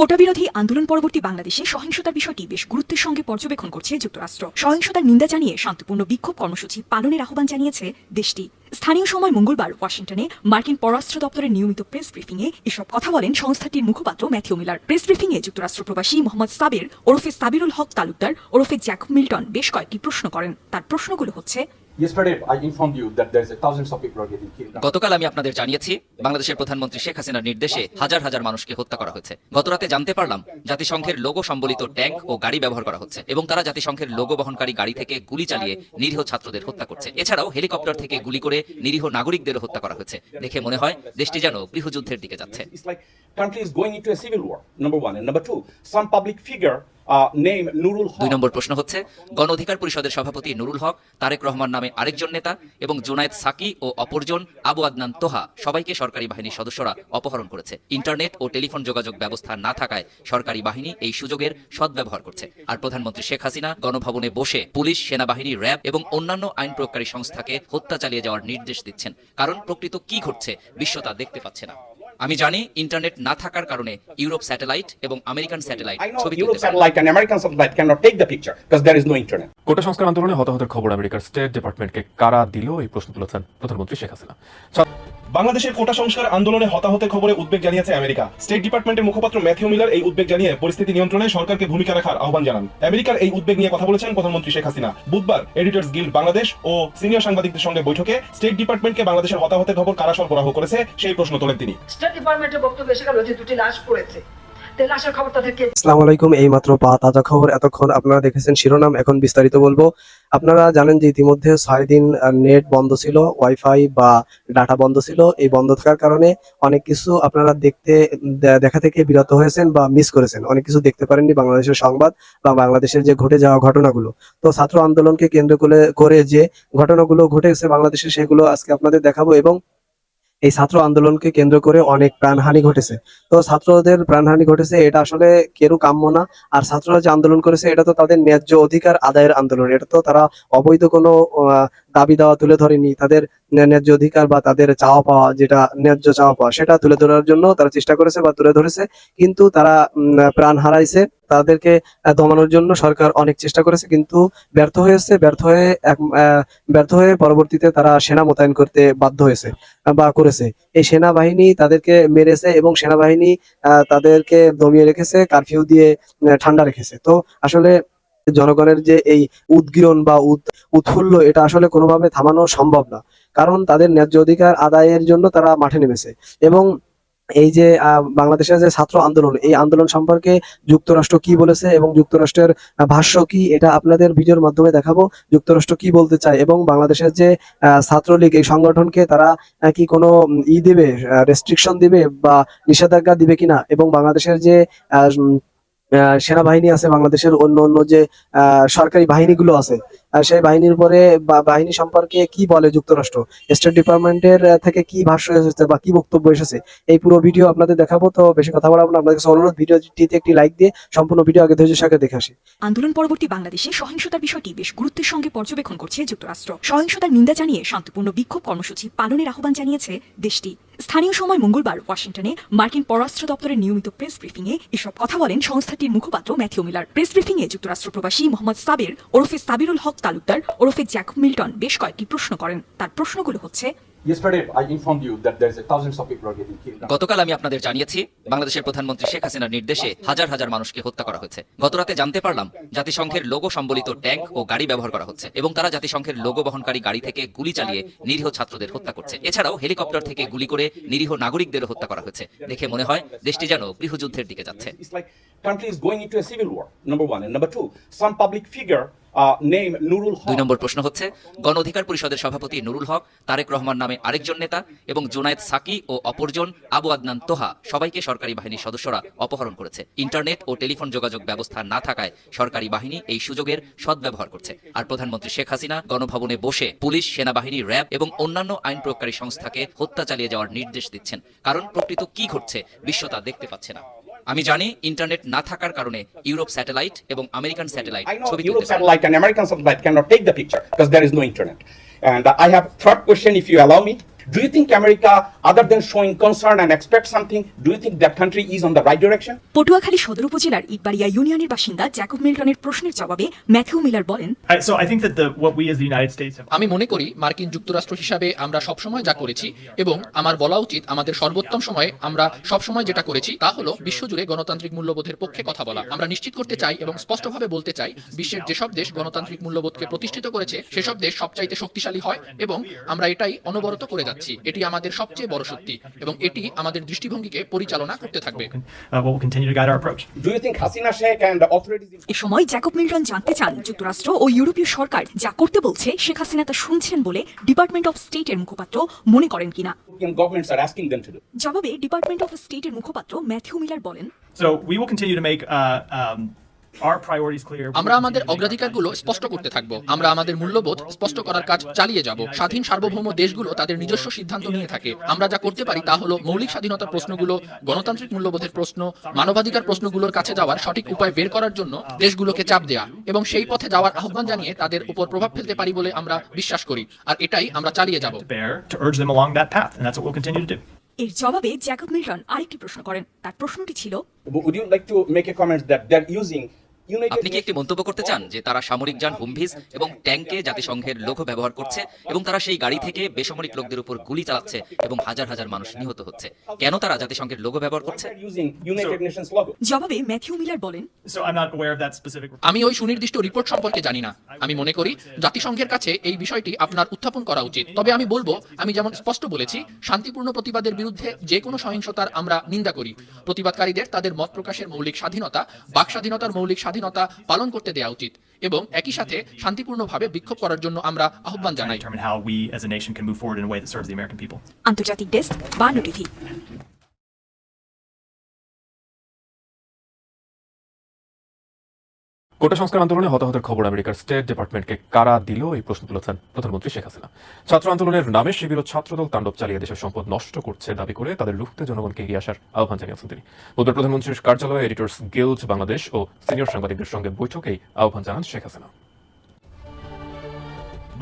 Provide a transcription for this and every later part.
কোটা বিরোধী আন্দোলন পরবর্তী বাংলাদেশে সহিংসতার বিষয়টি বেশ গুরুত্বের সঙ্গে পর্যবেক্ষণ করছে যুক্তরাষ্ট্র। সহিংসতার নিন্দা জানিয়ে শান্তিপূর্ণ বিক্ষোভ কর্মসূচি পালনের আহ্বান জানিয়েছে দেশটি। স্থানীয় সময় মঙ্গলবার ওয়াশিংটনে মার্কিন পররাষ্ট্র দপ্তরের নিয়মিত প্রেস ব্রিফিংয়ে এসব কথা বলেন সংস্থাটির মুখপাত্র ম্যাথিউ মিলার। প্রেস ব্রিফিংয়ে যুক্তরাষ্ট্র প্রবাসী মোহাম্মদ সাবির ওরফে সাবিরুল হক তালুকদার, ওরফে জ্যাক মিল্টন বেশ কয়েকটি প্রশ্ন করেন। তার প্রশ্নগুলো হচ্ছে গতকাল আমি আপনাদের জানিয়েছি বাংলাদেশের প্রধানমন্ত্রী শেখ হাসিনার নির্দেশে হাজার হাজার মানুষকে হত্যা করা হয়েছে। গতরাতে জানতে পারলাম জাতিসংঘের লোগো সম্বলিত ট্যাঙ্ক ও গাড়ি ব্যবহার করা হচ্ছে এবং তারা জাতিসংঘের লোগো বহনকারী গাড়ি থেকে গুলি চালিয়ে নিরীহ ছাত্রদের হত্যা করছে। এছাড়াও হেলিকপ্টার থেকে গুলি করে নিরীহ নাগরিকদেরও হত্যা করা হয়েছে। দেখে মনে হয় দেশটি যেন গৃহযুদ্ধের দিকে যাচ্ছে। দুই নম্বর প্রশ্ন হচ্ছে, গণ অধিকার পরিষদের সভাপতি নুরুল হক, তারেক রহমান নামে আরেকজন নেতা এবং জুনায়েদ সাকি ও অপরজন আবু আদনান তোহা, সবাইকে সরকারি বাহিনীর সদস্যরা অপহরণ করেছে। ইন্টারনেট ও টেলিফোন যোগাযোগ ব্যবস্থা না থাকায় সরকারি বাহিনী এই সুযোগের সদ্ব্যবহার করছে। আর প্রধানমন্ত্রী শেখ হাসিনা গণভবনে বসে পুলিশ, সেনাবাহিনী, র্যাব এবং অন্যান্য আইন প্রয়োগকারী সংস্থাকে হত্যা চালিয়ে যাওয়ার নির্দেশ দিচ্ছেন। কারণ প্রকৃত কি ঘটছে, বিশ্ব তা দেখতে পাচ্ছে না। আমি জানি ইন্টারনেট না থাকার কারণে ইউরোপ স্যাটেলাইট এবং আমেরিকান স্যাটেলাইট ছবি Europe তুলতে পারে না। satellite and American satellite cannot take the picture because there is no internet. কোটা সংস্কার আন্দোলনে হতাহতের খবর আমেরিকার স্টেট ডিপার্টমেন্টকে কারা দিল? এই প্রশ্ন তুলেছেন প্রধানমন্ত্রী শেখ হাসিনা। বাংলাদেশের কোটা সংস্কার আন্দোলনে হতাহতের খবরে উদ্বেগ জানিয়েছে আমেরিকা। স্টেট ডিপার্টমেন্টের মুখপাত্র ম্যাথিউ মিলার এই উদ্বেগ জানিয়ে পরিস্থিতি নিয়ন্ত্রণে সরকারকে ভূমিকা রাখার আহ্বান জানান। আমেরিকার এই উদ্বেগ নিয়ে কথা বলেছেন প্রধানমন্ত্রী শেখ হাসিনা। বুধবার এডিটর্স গিল্ড বাংলাদেশ ও সিনিয়র সাংবাদিকদের সঙ্গে বৈঠকে স্টেট ডিপার্টমেন্টকে বাংলাদেশের হতাহতের খবর কারা সরবরাহ করেছে সেই প্রশ্ন তোলেন তিনি। ডিপার্টমেন্টের বক্তব্য এসে গেল যে দুটি লাশ পড়েছে। এই মাত্র পা তাজা খবর এতক্ষণ আপনারা দেখেছেন শিরোনাম, এখন বিস্তারিত বলব। আপনারা জানেন যে ইতিমধ্যে ছয় দিন নেট বন্ধ ছিল ওয়াইফাই বা ডাটা বন্ধ ছিল। এই বন্ধ থাকার কারণে অনেক কিছু আপনারা দেখতে দেখা থেকে বিরত হয়েছেন বা মিস করেছেন। অনেক কিছু দেখতে পারেননি বাংলাদেশের সংবাদ বা বাংলাদেশের যে ঘটে যাওয়া ঘটনাগুলো। তো ছাত্র আন্দোলনকে কেন্দ্র করে করে যে ঘটনাগুলো ঘটেছে বাংলাদেশে, সেগুলো আজকে আপনাদের দেখাবো এবং এই ছাত্র আন্দোলনকে কেন্দ্র করে অনেক প্রাণহানি ঘটেছে। তো ছাত্রদের প্রাণহানি ঘটেছে, এটা আসলে কেউ কাম্য না। আর ছাত্ররা যে আন্দোলন করেছে, এটা তো তাদের ন্যায্য অধিকার আদায়ের আন্দোলন। এটা তো তারা অবৈধ কোনো দাবি দেওয়া তুলে ধরেনি। তাদের ন্যায্য অধিকার বা তাদের চাওয়া পাওয়া, যেটা ন্যায্য চাওয়া পাওয়া, সেটা তুলে ধরার জন্য তারা চেষ্টা করেছে বা তুলে ধরেছে। কিন্তু তারা প্রাণ হারাইছে। তাদেরকে দমানোর জন্য সরকার অনেক চেষ্টা করেছে, কিন্তু ব্যর্থ হয়েছে, ব্যর্থ হয়ে এক ব্যর্থ হয়ে পরবর্তীতে তারা সেনা মোতায়েন করতে বাধ্য হয়েছে বা করেছে। এই সেনাবাহিনী তাদেরকে মেরেছে এবং সেনাবাহিনী তাদেরকে দমিয়ে রেখেছে, কারফিউ দিয়ে ঠান্ডা রেখেছে। তো আসলে জনগণের যে এই উদ্গীরণ বা উৎ- উৎফুল্ল, এটা আসলে কোনোভাবে থামানো সম্ভব না। কারণ তাদের ন্যায্য অধিকার আদায়ের জন্য তারা মাঠে নেমেছে এবং এই যে বাংলাদেশের যে ছাত্র আন্দোলন, এই আন্দোলন সম্পর্কে যুক্তরাষ্ট্র কি বলেছে এবং যুক্তরাষ্ট্রের ভাষ্য কি? এটা আপনাদের ভিডিওর মাধ্যমে দেখাবো। যুক্তরাষ্ট্র কি বলতে চায় এবং বাংলাদেশের যে ছাত্রলীগ, এই সংগঠনকে তারা কি কোনো ই দিবে রেস্ট্রিকশন দিবে বা নিষেধাজ্ঞা দিবে কিনা? এবং বাংলাদেশের যে সেনাবাহিনী আছে, বাংলাদেশের অন্য অন্য যে সরকারি বাহিনীগুলো আছে সেই বাহিনীর উপরে বাহিনী সম্পর্কে কি বলে যুক্তরাষ্ট্র? স্টেট ডিপার্টমেন্টের থেকে কি ভাষ্য এসেছে বা কি বক্তব্য এসেছে? এই পুরো ভিডিও আপনাদের দেখাবো, তো বেশি কথা বলাবো না। আপনাদের কাছে অনুরোধ, ভিডিওটিতে একটি লাইক দিয়ে সম্পূর্ণ ভিডিও আগে ধৈর্য সাথে দেখে আসি। আন্দোলন পরবর্তী বাংলাদেশে সহিংসতার বিষয়টি বেশ গুরুত্বের সঙ্গে পর্যবেক্ষণ করছে যুক্তরাষ্ট্র। সহিংসতার নিন্দা জানিয়ে শান্তিপূর্ণ বিক্ষোভ কর্মসূচি পালনের আহ্বান জানিয়েছে দেশটি। স্থানীয় সময় মঙ্গলবার ওয়াশিংটনে মার্কিন পররাষ্ট্র দপ্তরের নিয়মিত প্রেস ব্রিফিংয়ে এসব কথা বলেন সংস্থাটির মুখপাত্র ম্যাথিউ মিলার। প্রেস ব্রিফিংয়ে যুক্তরাষ্ট্র প্রবাসী মোহাম্মদ সাবির ওরফে সাবিরুল হক তালুকদার ওরফে জ্যাক মিল্টন বেশ কয়েকটি প্রশ্ন করেন। তার প্রশ্নগুলো হচ্ছে. গতকাল আমি আপনাদের জানিয়েছি বাংলাদেশের প্রধানমন্ত্রী শেখ হাসিনার নির্দেশে হাজার হাজার মানুষকে হত্যা করা হয়েছে। গতরাতে জানতে পারলাম জাতিসংঘের লোগো সম্বলিত ট্যাঙ্ক ও গাড়ি ব্যবহার করা হচ্ছে এবং তারা জাতিসংঘের লোগো বহনকারী গাড়ি থেকে গুলি চালিয়ে নিরীহ ছাত্রদের হত্যা করছে। এছাড়াও হেলিকপ্টার থেকে গুলি করে নিরীহ নাগরিকদের হত্যা করা হয়েছে। দেখে মনে হয় দেশটি যেন গৃহযুদ্ধের দিকে যাচ্ছে। দুই নম্বর প্রশ্ন হচ্ছে, গণ অধিকার পরিষদের সভাপতি নুরুল হক, তারেক রহমান নামে আরেকজন নেতা এবং জুনায়েদ সাকি ও অপরজন আবু আদনান তোহা সবাইকে সরকারি বাহিনীর সদস্যরা অপহরণ করেছে। ইন্টারনেট ও টেলিফোন যোগাযোগ ব্যবস্থা না থাকায় সরকারি বাহিনী এই সুযোগের সদ্ব্যবহার করছে। আর প্রধানমন্ত্রী শেখ হাসিনা গণভবনে বসে পুলিশ, সেনাবাহিনী, র্যাব এবং অন্যান্য আইন প্রয়োগকারী সংস্থাকে হত্যা চালিয়ে যাওয়ার নির্দেশ দিচ্ছেন। কারণ প্রকৃত কি ঘটছে, বিশ্ব তা দেখতে পাচ্ছে না। আমি জানি ইন্টারনেট না থাকার কারণে ইউরোপ স্যাটেলাইট এবং আমেরিকান স্যাটেলাইট ছবি তুলতে satellite and American satellite cannot take the picture because there is no internet. And uh, I have third question, if you allow me. Do you think America, other than showing concern and expect something, do you think that country is on the right direction? Patuakhali সদর উপজেলার ইটবাড়িয়া ইউনিয়নের বাসিন্দা Jacob মিল্টনের প্রশ্নের জবাবে Matthew Miller বলেন So I think that the what we as the United States have আমি মনে করি মার্কিন যুক্তরাষ্ট্র হিসাবে আমরা সবসময় যা করেছি এবং আমার বলা উচিত আমাদের সর্বোত্তম সময়ে আমরা সবসময় যেটা করেছি তা হলো বিশ্বজুড়ে গণতান্ত্রিক মূল্যবোধের পক্ষে কথা বলা আমরা নিশ্চিত করতে চাই এবং স্পষ্টভাবে বলতে চাই বিশ্বের যেসব দেশ গণতান্ত্রিক মূল্যবোধকে প্রতিষ্ঠিত করেছে সেসব দেশ সবচাইতে শক্তিশালী হয় এবং আমরা এটাই অনবরত করে যাচ্ছি এটি আমাদের সবচেয়ে বড় শক্তি এবং এটি আমাদের দৃষ্টিভঙ্গিকে পরিচালনা করতে থাকবে। Uh, এ সময় জ্যাকব মিল্টন জানতে চান যুক্তরাষ্ট্র ও ইউরোপীয় সরকার যা করতে বলছে শেখ হাসিনা তা শুনছেন বলে ডিপার্টমেন্ট অফ স্টেটের মুখপাত্র মনে করেন কিনা? জবাবে ডিপার্টমেন্ট অফ স্টেটের মুখপাত্র ম্যাথিউ মিলার বলেন So we will continue to make uh, um, আমরা আমাদের অগ্রাধিকারগুলো স্পষ্ট করতে থাকব। আমরা আমাদের মূল্যবোধ স্পষ্ট করার কাজ চালিয়ে যাব। স্বাধীন সার্বভৌম দেশগুলো তাদের নিজস্ব সিদ্ধান্ত নিয়ে থাকে। আমরা যা করতে পারি তা হলো মৌলিক স্বাধীনতার প্রশ্নগুলো গণতান্ত্রিক মূল্যবোধের প্রশ্ন মানবাধিকার প্রশ্নগুলোর কাছে যাওয়ার সঠিক উপায় বের করার জন্য দেশগুলোকে চাপ দেয়া এবং সেই পথে যাওয়ার আহ্বান জানিয়ে তাদের উপর প্রভাব ফেলতে পারি বলে আমরা বিশ্বাস করি। আর এটাই আমরা চালিয়ে যাব. এর জবাবে জ্যাকব মিল্টন আরেকটি প্রশ্ন করেন। তার প্রশ্নটি ছিল Would you like to make a comment that they're using আপনি কি একটি মন্তব্য করতে চান যে তারা সামরিক যান হুমভিজ এবং ট্যাঙ্কে জাতিসংঘের লোগো ব্যবহার করছে এবং তারা সেই গাড়ি থেকে বেসামরিক লোকদের উপর গুলি চালাচ্ছে এবং হাজার হাজার মানুষ নিহত হচ্ছে? কেন তারা জাতিসংঘের লোগো ব্যবহার করছে. জবাবে ম্যাথিউ মিলার বলেন. আমি ওই সুনির্দিষ্ট রিপোর্ট সম্পর্কে জানি না। আমি মনে করি জাতিসংঘের কাছে এই বিষয়টি আপনার উত্থাপন করা উচিত। তবে আমি বলব আমি যেমন স্পষ্ট বলেছি শান্তিপূর্ণ প্রতিবাদের বিরুদ্ধে যে কোনো সহিংসতার আমরা নিন্দা করি। প্রতিবাদকারীদের তাদের মত প্রকাশের মৌলিক স্বাধীনতা বাক স্বাধীনতার মৌলিক স্বাধীনতা পালন করতে দেওয়া উচিত এবং একই সাথে শান্তিপূর্ণভাবে বিক্ষোভ করার জন্য আমরা আহ্বান জানাই। আন্তর্জাতিক how we কোটা সংস্কার আন্দোলনে হতাহতের খবর আমেরিকার স্টেট ডিপার্টমেন্টকে কারা দিল? এই প্রশ্ন তুলেছেন প্রধানমন্ত্রী শেখ হাসিনা। ছাত্র আন্দোলনের নামে শিবির ও ছাত্রদল তাণ্ডব চালিয়ে দেশের সম্পদ নষ্ট করছে দাবি করে তাদের লুকতে জনগণকে এগিয়ে আসার আহ্বান জানিয়েছেন তিনি। বুধবার প্রধানমন্ত্রীর কার্যালয়ে এডিটর্স গিল্ড বাংলাদেশ ও সিনিয়র সাংবাদিকদের সঙ্গে বৈঠকেই আহ্বান জানান শেখ হাসিনা।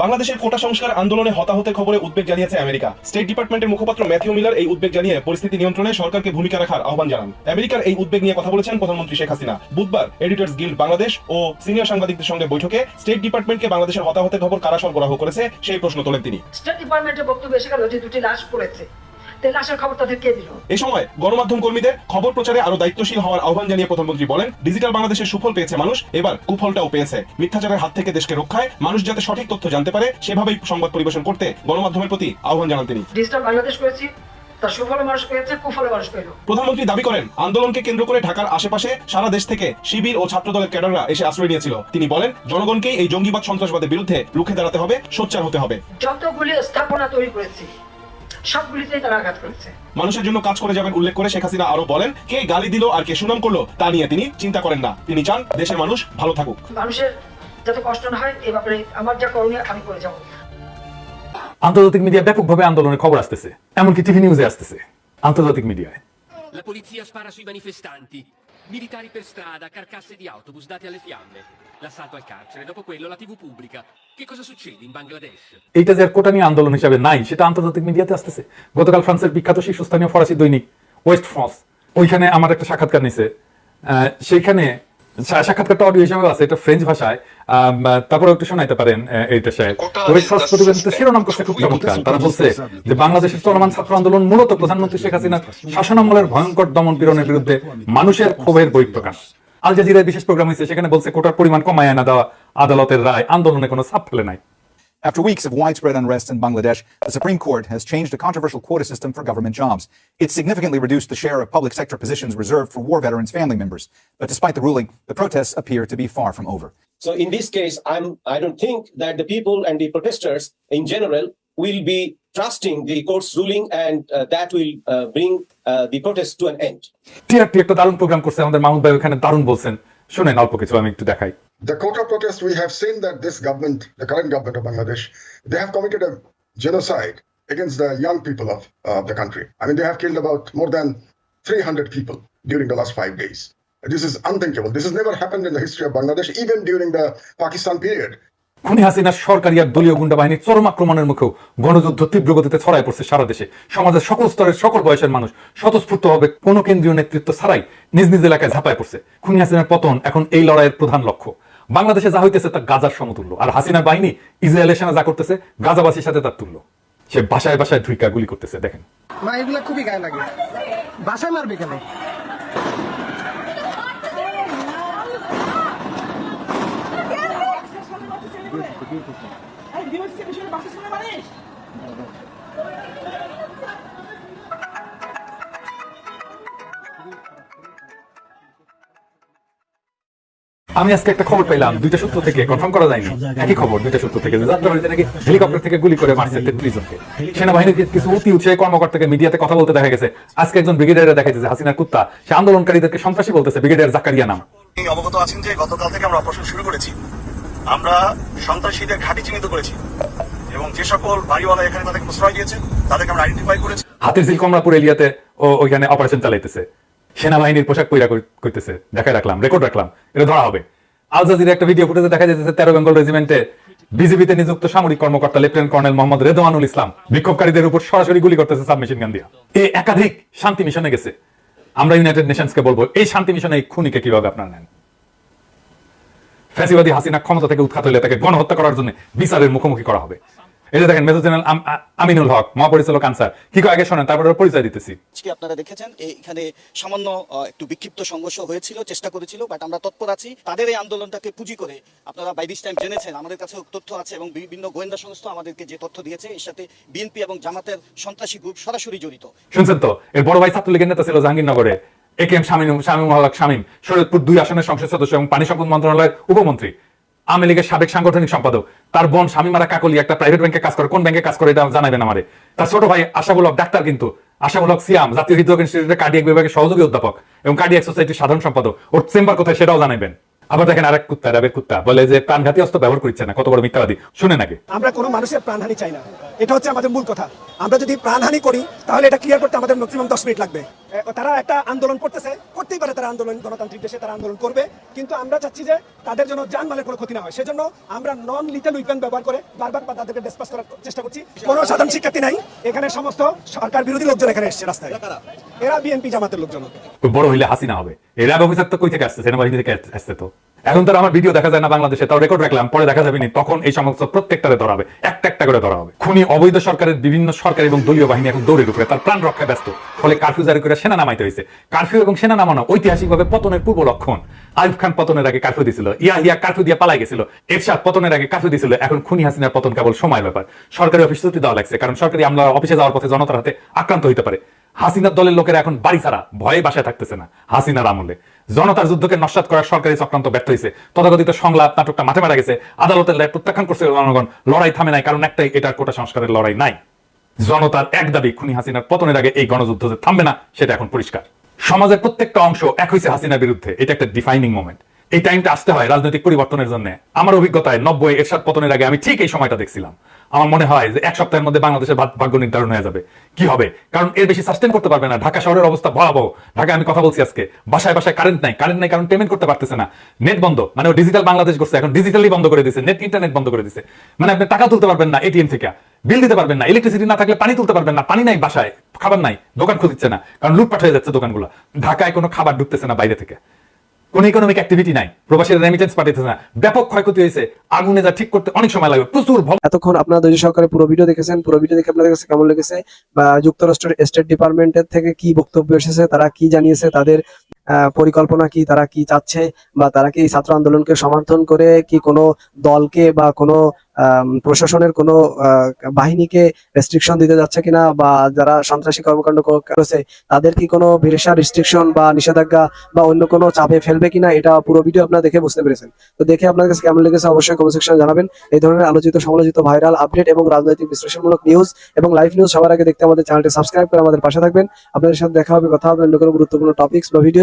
বাংলাদেশের কোটা সংস্কার আন্দোলনে হতাহতের খবরে উদ্বেগ জানিয়েছে আমেরিকা। স্টেট ডিপার্টমেন্টের মুখপাত্র ম্যাথিউ মিলার এই উদ্বেগ জানিয়ে পরিস্থিতি নিয়ন্ত্রণে সরকারকে ভূমিকা রাখার আহ্বান জানান। আমেরিকার এই উদ্বেগ নিয়ে কথা বলেছেন প্রধানমন্ত্রী শেখ হাসিনা। বুধবার এডিটর্স গিল্ড বাংলাদেশ ও সিনিয়র সাংবাদিকদের সঙ্গে বৈঠকে স্টেট ডিপার্টমেন্টকে বাংলাদেশের হতাহতের খবর কারা সরবরাহ করেছে সেই প্রশ্ন তোলেন তিনি। স্টেট ডিপার্টমেন্টের বক্তব্য এসে গেল যে দুটি লাশ পড়েছে। তো এই লাশের খবর তাদের কে দিল? এ সময় গণমাধ্যম কর্মীদের খবর প্রচারে আরও দায়িত্বশীল হওয়ার আহ্বান জানিয়ে প্রধানমন্ত্রী বলেন ডিজিটাল বাংলাদেশের সুফল পেয়েছে মানুষ এবার কুফলটাও পেয়েছে। মিথ্যাচারের হাত থেকে দেশকে রক্ষায় মানুষ যাতে সঠিক তথ্য জানতে পারে সেভাবেই সংবাদ পরিবেশন করতে গণমাধ্যমের প্রতি আহ্বান জানান তিনি। ডিজিটাল বাংলাদেশ করেছি তার সুফল মানুষ পেয়েছে কুফল মানুষ পেল। প্রধানমন্ত্রী দাবি করেন আন্দোলনকে কেন্দ্র করে ঢাকার আশেপাশে সারা দেশ থেকে শিবির ও ছাত্রদলের ক্যাডাররা এসে আশ্রয় নিয়েছিল। তিনি বলেন জনগণকেই এই জঙ্গিবাদ সন্ত্রাসবাদের বিরুদ্ধে রুখে দাঁড়াতে হবে সোচ্চার হতে হবে। যতগুলি স্থাপনা তৈরি করেছি সবগুলিতেই তারা আঘাত করেছে। মানুষের জন্য কাজ করে যাবেন উল্লেখ করে শেখ হাসিনা আরও বলেন কে গালি দিল আর কে সুনাম করল তা নিয়ে তিনি চিন্তা করেন না। তিনি চান দেশের মানুষ ভালো থাকুক। মানুষের যাতে কষ্ট না হয় এ ব্যাপারে আমার যা করণীয় আমি করে যাব। আন্তর্জাতিক মিডিয়া ব্যাপকভাবে আন্দোলনের খবর আসতেছে এমনকি টিভি নিউজে আসতেছে আন্তর্জাতিক মিডিয়ায়। La polizia spara sui manifestanti. Militari per strada, carcasse di autobus date alle fiamme. L'assalto al carcere, dopo quello la TV pubblica. Che cosa succede in Bangladesh? এইটা যে কোটা নিয়ে আন্দোলন হিসাবে নাই সেটা আন্তর্জাতিক মিডিয়াতে আসতেছে গতকাল ফ্রান্সের বিখ্যাত শীর্ষস্থানীয় ফরাসি দৈনিক ওয়েস্ট ফ্রান্স ওইখানে আমার একটা সাক্ষাৎকার নিছে সেইখানে সাক্ষাৎকারটা অডিও হিসেবে আছে এটা ফ্রেঞ্চ ভাষায়। তারপরে একটু শোনাইতে পারেন এইটা সাহেব প্রতিবেদনটা শিরোনাম করছে খুব চমৎকার। তারা বলছে যে বাংলাদেশের চলমান ছাত্র আন্দোলন মূলত প্রধানমন্ত্রী শেখ হাসিনার শাসনামলের ভয়ঙ্কর দমন পীড়নের বিরুদ্ধে মানুষের ক্ষোভের বহিঃপ্রকাশ। আল জাজিরায় বিশেষ প্রোগ্রাম হয়েছে সেখানে বলছে কোটার পরিমাণ কমায় আনা দেওয়া আদালতের রায় আন্দোলনে কোনো ছাপ ফেলে নাই। After weeks of widespread unrest in Bangladesh, the Supreme Court has changed a controversial quota system for government jobs. It significantly reduced the share of public sector positions reserved for war veterans' family members. But despite the ruling, the protests appear to be far from over. So in this case, I'm I don't think that the people and the protesters in general will be trusting the court's ruling and uh, that will uh, bring uh, the protest to an end. TRT একটা দারুণ programme করছে আমাদের মাহমুদ ভাই ওখানে দারুণ বলছেন শুনেন অল্প কিছু আমি একটু দেখাই The quota protest, we have seen that this government, the current government of Bangladesh, they have committed a genocide against the young people of uh, the country. I mean, they have killed about more than 300 people during the last five days. This is unthinkable. This has never happened in the history of Bangladesh, even during the Pakistan period. খুনি হাসিনার সরকারি আর দলীয় গুন্ডা বাহিনীর চরম আক্রমণের মুখেও গণযুদ্ধ তীব্র গতিতে ছড়ায় পড়ছে সারা দেশে সমাজের সকল স্তরের সকল বয়সের মানুষ স্বতঃস্ফূর্ত হবে কোনো কেন্দ্রীয় নেতৃত্ব ছাড়াই নিজ নিজ এলাকায় ঝাঁপায় পড়ছে খুনি হাসিনার পতন এখন এই লড়াইয়ের প্রধান লক্ষ্য বাংলাদেশে যা হইতেছে তা গাজার সমতুল্য। আর হাসিনার বাহিনী ইসরায়েলের সেনা যা করতেছে গাজাবাসীর সাথে তার তুল্য। সে বাসায় বাসায় ঢুইকা গুলি করতেছে দেখেন। মা এগুলা খুবই গায়ে লাগে। বাসায় মারবে কেন? আমি আজকে একটা খবর পেলাম দুইটা সূত্র থেকে কনফার্ম করা যায়নি। একই খবর দুইটা সূত্র থেকে। যাত্রাবাড়িতে নাকি হেলিকপ্টার থেকে গুলি করে মারছে তেত্রিশ জনকে। সেনাবাহিনীর কিছু অতি উৎসাহী কর্মকর্তাকে মিডিয়াতে কথা বলতে দেখা গেছে? আজকে একজন ব্রিগেডিয়ার দেখা যাচ্ছে হাসিনার কুত্তা। সে আন্দোলনকারীদেরকে সন্ত্রাসী বলতেছে ব্রিগেডিয়ার জাকারিয়া নাম। অবগত আছেন যে গতকাল থেকে আমরা অপারেশন শুরু করেছি। আমরা সন্ত্রাসীদের ঘাঁটি চিহ্নিত করেছি এবং যে সকল বাড়িওয়ালা এখানে তাদেরকে প্রশ্রয় দিয়েছে তাদেরকে আমরা আইডেন্টিফাই করেছি। হাতির ঝিল কমলাপুর এরিয়াতে ও ওইখানে অপারেশন চালাইতেছে। সেনাবাহিনীর পোশাক পইরা কই- কইতেছে। দেখাই রাখলাম রেকর্ড রাখলাম। এটা ধরা হবে। আল জাজির একটা ভিডিও ফুটেজে দেখা যাচ্ছে তেরো বেঙ্গল রেজিমেন্টে বিজেপিতে নিযুক্ত সামরিক কর্মকর্তা লেফটেন্যান্ট কর্নেল মোহাম্মদ রেদওয়ানুল ইসলাম বিক্ষোভকারীদের উপর সরাসরি গুলি করতেছে সাবমেশিন গান দিয়া। এ একাধিক শান্তি মিশনে গেছে। আমরা ইউনাইটেড নেশনসকে বলব, এই শান্তি মিশনে এই খুনিকে কীভাবে আপনারা নেন? ফ্যাসিবাদী হাসিনা ক্ষমতা থেকে উৎখাত হলে তাকে গণহত্যা করার জন্য বিচারের মুখোমুখি করা হবে। এই যে দেখেন মেজর জেনারেল আমিনুল হক মহাপরিচালক আনসার। কি আগে শোনেন তারপরে পরিচয় দিতেছি। আজকে আপনারা দেখেছেন? এখানে সামান্য একটু বিক্ষিপ্ত সংঘর্ষ হয়েছিল চেষ্টা করেছিল বাট আমরা তৎপর আছি। তাদের এই আন্দোলনটাকে পুঁজি করে আপনারা বাই দিস টাইম জেনেছেন আমাদের কাছে তথ্য আছে এবং বিভিন্ন গোয়েন্দা সংস্থা আমাদেরকে যে তথ্য দিয়েছে এর সাথে বিএনপি এবং জামাতের সন্ত্রাসী গ্রুপ সরাসরি জড়িত। শুনছেন তো? এর বড় ভাই ছাত্রলীগের নেতা ছিল জাহাঙ্গীরনগরে। A K M Shamim Shamim Haque Shamim Shariatpur দুই আসনের সংসদ সদস্য এবং পানি সম্পদ মন্ত্রণালয়ের উপমন্ত্রী। আওয়ামী লীগের সাবেক সাংগঠনিক সম্পাদক। তার বোন শামীমারা কাকলি একটা প্রাইভেট ব্যাংকে কাজ করে। কোন ব্যাংকে কাজ করে এটা জানাবেন আমারে। তার ছোট ভাই আশাবুলক ডাক্তার কিন্তু। আশাবুলক সিয়াম, জাতীয় হৃদরোগ ইনস্টিটিউটের কার্ডিয়াক বিভাগের সহযোগী অধ্যাপক এবং কার্ডিয়াক সোসাইটির সাধারণ সম্পাদক। ওর চেম্বার কোথায় সেটাও জানাবেন আবার দেখেন আরেক কুত্তা, রাবের কুত্তা, বলে যে প্রাণঘাতী অস্ত্র ব্যবহার করছে না। কত বড় মিথ্যাবাদী। শুনে নাকি আমরা কোনো মানুষের প্রাণহানি চাই না। এটা হচ্ছে আমাদের মূল কথা। আমরা যদি প্রাণহানি করি, তাহলে এটা ক্লিয়ার করতে আমাদের ম্যাক্সিমাম দশ মিনিট লাগবে। তারা একটা আন্দোলন করতেছে। করতেই পারে তারা আন্দোলন গণতান্ত্রিক দেশে তারা আন্দোলন করবে। কিন্তু আমরা চাচ্ছি যে তাদের জন্য জানমালের কোনো ক্ষতি না হয়। সেজন্য আমরা নন লিটাল উইপেন ব্যবহার করে বারবার তাদেরকে ডিসপাস করার চেষ্টা করছি। কোনো সাধারণ শিক্ষার্থী নাই। এখানে সমস্ত সরকার বিরোধী লোকজন এখানে এসছে রাস্তায়। এরা বিএনপি জামাতের লোকজন। বড় হইলে হাসি না হবে। এরা অভিযোগ অফিসার তো কই থেকে আসছে? সেনাবাহিনী থেকে আসছে তো। এখন তো আমার ভিডিও দেখা যায় না বাংলাদেশে, তাও রেকর্ড রাখলাম, পরে দেখা যাবে তখন এই সমস্ত প্রত্যেকটারে ধরা হবে একটা একটা করে ধরা হবে খুনি, অবৈধ সরকারের বিভিন্ন সরকার এবং দলীয় বাহিনী এখন দৌড়ের উপরে তার প্রাণ রক্ষায় ব্যস্ত, ফলে কারফিউ জারি করে সেনা নামাইতে হয়েছে। কারফিউ এবং সেনা নামানো ঐতিহাসিকভাবে পতনের পূর্ব লক্ষণ। আইব খান পতনের আগে কারফিউ দিছিল, ইয়া ইয়া কারফিউ দিয়ে পালাই গেছিল, এরশাদ পতনের আগে কারফিউ দিছিল, এখন খুনি হাসিনার পতন কেবল সময় ব্যাপার। সরকারি অফিস ছুটি দেওয়া লাগছে, কারণ সরকারি আমলা অফিসে যাওয়ার পথে জনতার হাতে আক্রান্ত হইতে পারে। হাসিনার দলের লোকেরা এখন বাড়ি ছাড়া, ভয়ে বাসায় থাকতেছে না, হাসিনার আমলে। জনতার যুদ্ধকে নস্বাত করার সরকারি চক্রান্ত ব্যর্থ হয়েছে তথাকথিত সংলাপ, নাটকটা মাঠে মারা গেছে, আদালতের রায় প্রত্যাখ্যান করছে জনগণ। লড়াই থামে নাই, কারণ একটাই এটার কোটা সংস্কারের লড়াই নাই। জনতার এক দাবি, খুনি হাসিনার পতনের আগে এই গণযুদ্ধ যে থামবে না, সেটা এখন পরিষ্কার। সমাজের প্রত্যেকটা অংশ এক হয়েছে হাসিনার বিরুদ্ধে। এটা একটা ডিফাইনিং মোমেন্ট এই টাইমটা আসতে হয় রাজনৈতিক পরিবর্তনের জন্য। আমার অভিজ্ঞতায় নব্বই এরশাদ পতনের আগে আমি ঠিক এই সময়টা দেখছিলাম। আমার মনে হয় যে এক সপ্তাহের মধ্যে বাংলাদেশের ভাগ্য নির্ধারণ হয়ে যাবে। কি হবে? কারণ এর বেশি সাস্টেন করতে পারবে না। ঢাকা শহরের অবস্থা ভয়াবহ। ঢাকায় আমি কথা বলছি আজকে। বাসায় বাসায় কারেন্ট নাই। কারেন্ট নাই কারণ পেমেন্ট করতে পারতেছে না। নেট বন্ধ। মানে ডিজিটাল বাংলাদেশ করছে। এখন ডিজিটালি বন্ধ করে দিছে। নেট ইন্টারনেট বন্ধ করে দিছে। মানে আপনি টাকা তুলতে পারবেন না এটিএম থেকে। বিল দিতে পারবেন না। ইলেকট্রিসিটি না থাকলে পানি তুলতে পারবেন না। পানি নাই বাসায়। খাবার নাই। দোকান খুঁজছে না। কারণ লুটপাট হয়ে যাচ্ছে দোকানগুলো। ঢাকায় কোনো খাবার ঢুকতেছে না বাইরে থেকে। কোন ইকোনমিক অ্যাক্টিভিটি নাই, প্রবাসীরা রেমিটেন্স পাঠাইতেছে না। ব্যাপক ক্ষয়ক্ষতি হয়েছে, আগুনে যা ঠিক করতে অনেক সময় লাগবে প্রচুর এতক্ষণ আপনারা ধৈর্য সহকারে পুরো ভিডিও দেখেছেন, পুরো ভিডিও দেখে আপনাদের কাছে কেমন লেগেছে বা যুক্তরাষ্ট্রের স্টেট ডিপার্টমেন্টের থেকে কি বক্তব্য এসেছে, তারা কি জানিয়েছে, তাদের পরিকল্পনা কি, তারা কি চাচ্ছে বা তারা কি ছাত্র আন্দোলনকে সমর্থন করে কি কোনো দলকে বা কোনো প্রশাসনের কোনো বাহিনীকে রেস্ট্রিকশন দিতে যাচ্ছে কিনা বা যারা সন্ত্রাসী কর্মকাণ্ড করেছে, তাদের কি কোনো ভিরেশা রেস্ট্রিকশন বা নিষেধাজ্ঞা বা অন্য কোনো চাপে ফেলবে কিনা, এটা পুরো ভিডিও আপনারা দেখে বুঝতে পেরেছেন। তো দেখে আপনার কাছে কেমন লেগেছে অবশ্যই কমেন্ট সেকশনে জানাবেন। এই ধরনের আলোচিত, সমালোচিত ভাইরাল আপডেট এবং রাজনৈতিক বিশ্লেষণমূলক নিউজ এবং লাইভ নিউজ সবার আগে দেখতে আমাদের চ্যানেলটি সাবস্ক্রাইব করে আমাদের পাশে থাকবেন। আপনাদের সাথে দেখা হবে, কথা হবে অন্য কোনো গুরুত্বপূর্ণ টপিকস বা ভিডিও